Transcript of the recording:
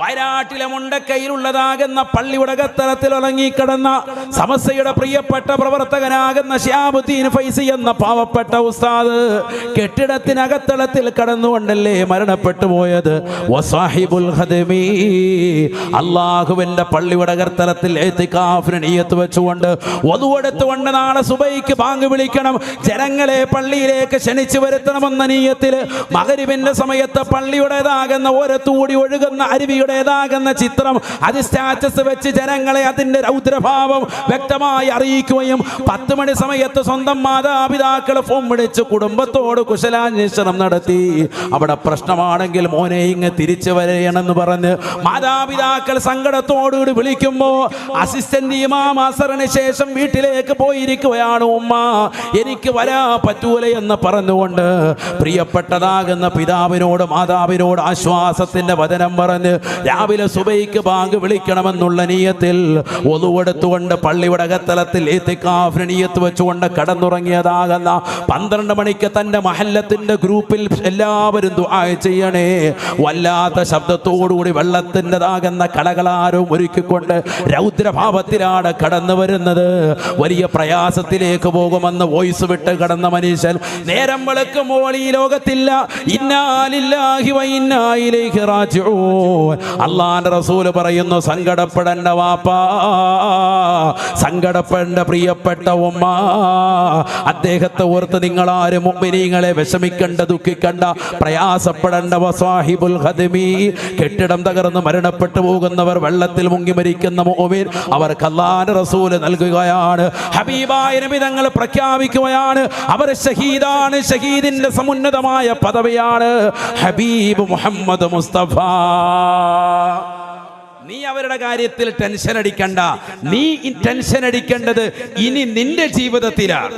വയനാട്ടിലെ മുണ്ടക്കൈയിലുള്ളതാകുന്ന പള്ളിയുടെ കത്തലത്തിൽ ഉറങ്ങിക്കിടന്ന സമസ്യയുടെ പ്രിയപ്പെട്ട പ്രവർത്തകനാകുന്ന ശ്യാബുദ്ദീൻ ഫൈസി എന്ന പാവപ്പെട്ട ഉസ്താദ് കെട്ടിടത്തിനകത്തളത്തിൽ കടന്നുകൊണ്ടല്ലേ മരണപ്പെട്ടു പോയത്? അള്ളാഹുവിന്റെ പള്ളിയുടെ കർത്തലത്തിൽ നീയത്ത് വെച്ചുകൊണ്ട് ഒതുവെടുത്തുകൊണ്ട് നാളെ സുബൈക്ക് ബാങ്ക് വിളിക്കണം. ജനങ്ങളെ പള്ളിയിലേക്ക് ക്ഷണിച്ചു വരുത്തണമെന്ന നീയത്തിൽ മകരിവിന്റെ സമയത്ത് പള്ളിയുടേതാകുന്ന ഓരത്തൂടി ഒഴുകുന്ന അരുവിയുടേതാകുന്ന ചിത്രം അത് സ്റ്റാറ്റസ് വെച്ച് ജനങ്ങളെ അതിന്റെ രൗദ്രഭാവം വ്യക്തമായി അറിയിക്കുകയും പത്ത് മണി സമയത്ത് സ്വന്തം മാതാപിതാക്കൾ ഫോൺ വിളിച്ച് കുടുംബത്തോട് കുശലാന്വേഷണം നടത്തി. അവിടെ പ്രശ്നമാണെങ്കിൽ മോനെ ഇങ്ങ് തിരിച്ചു വരണമെന്ന് പറഞ്ഞ് മാതാപിതാക്കൾ സങ്കടത്തോടുകൂടി വിളിക്കുമ്പോൾ അസിസ്റ്റന്റ് ഇമാം അസറിന് ശേഷം വീട്ടിലേക്ക് പോയിരിക്കുകയാണ് ഉമ്മ. എനിക്ക് വരാ പറ്റൂല എന്ന് പറഞ്ഞുകൊണ്ട് പ്രിയപ്പെട്ടതാകുന്ന പിതാവിനോട് മാതാവിനോട് ആശ്വാസത്തിന്റെ വചനം പറഞ്ഞ് രാവിലെ സുബൈക്ക് ബാങ്ക് വിളിക്കണമെന്നുള്ള നീയത്തിൽ ഒതുവെടുത്തുകൊണ്ട് ഏത്തിക്കാഫിന് നീയത്ത് വെച്ചുകൊണ്ട് കടന്നുറങ്ങിയതാകുന്ന പന്ത്രണ്ട് മണിക്ക് തന്റെ മഹല്ലത്തിന്റെ ഗ്രൂപ്പിൽ എല്ലാവരും ദുആ ചെയ്യണേ. വല്ലാത്ത ശബ്ദത്തോടുകൂടി വെള്ളത്തിന്റെതാകുന്ന കടകളാരും ഒരുക്കിക്കൊണ്ട് രൗദ്രഭാവത്തിലാണ് കടന്നു വരുന്നത്. വലിയ പ്രയാസത്തിലേക്ക് പോകുമെന്ന് വോയിസ് വിട്ട് കടന്ന മനുഷ്യൻ നേരം വെളുക്കുമ്പോൾ ഈ ലോകത്തില്ല. ഇന്നാലില്ലാഹി വൈന്നായിലേക്ക് റാജിഊൻ. അള്ളാന്റെ റസൂൽ പറയുന്നു സങ്കടപ്പെടേണ്ട വാപ്പാ സങ്കടപ്പെടേണ്ട പ്രിയപ്പെട്ട ഉമ്മ അദ്ദേഹത്തെ ഓർത്ത് നിങ്ങൾ ആരും മുമ്പിനീങ്ങളെ വിഷമിക്കണ്ട ദുഃഖിക്കണ്ട പ്രയാസപ്പെടേണ്ട വസാഹിബുൽ ഹദിമി കെട്ടിടം തകർന്ന് മരണപ്പെട്ടു പോകുന്നവർ വെള്ളത്തിൽ മുങ്ങി മരിക്കുന്ന മോമിൻ അവർക്ക് അള്ളാന്റെ റസൂൽ നൽകുകയാണ്. ഹബീബായ തങ്ങൾ പ്രഖ്യാപിക്കുകയാണ് അവർ ഷഹീദാണ് ഷഹീദിന്റെ സമുന്നതമായ പദവിയാണ്. ഹബീബ് മുഹമ്മദ് മുസ്തഫ. നീ അവരുടെ കാര്യത്തിൽ ടെൻഷൻ അടിക്കണ്ട. നീ ടെൻഷൻ അടിക്കേണ്ടത് ഇനി നിന്റെ ജീവിതത്തിലാണ്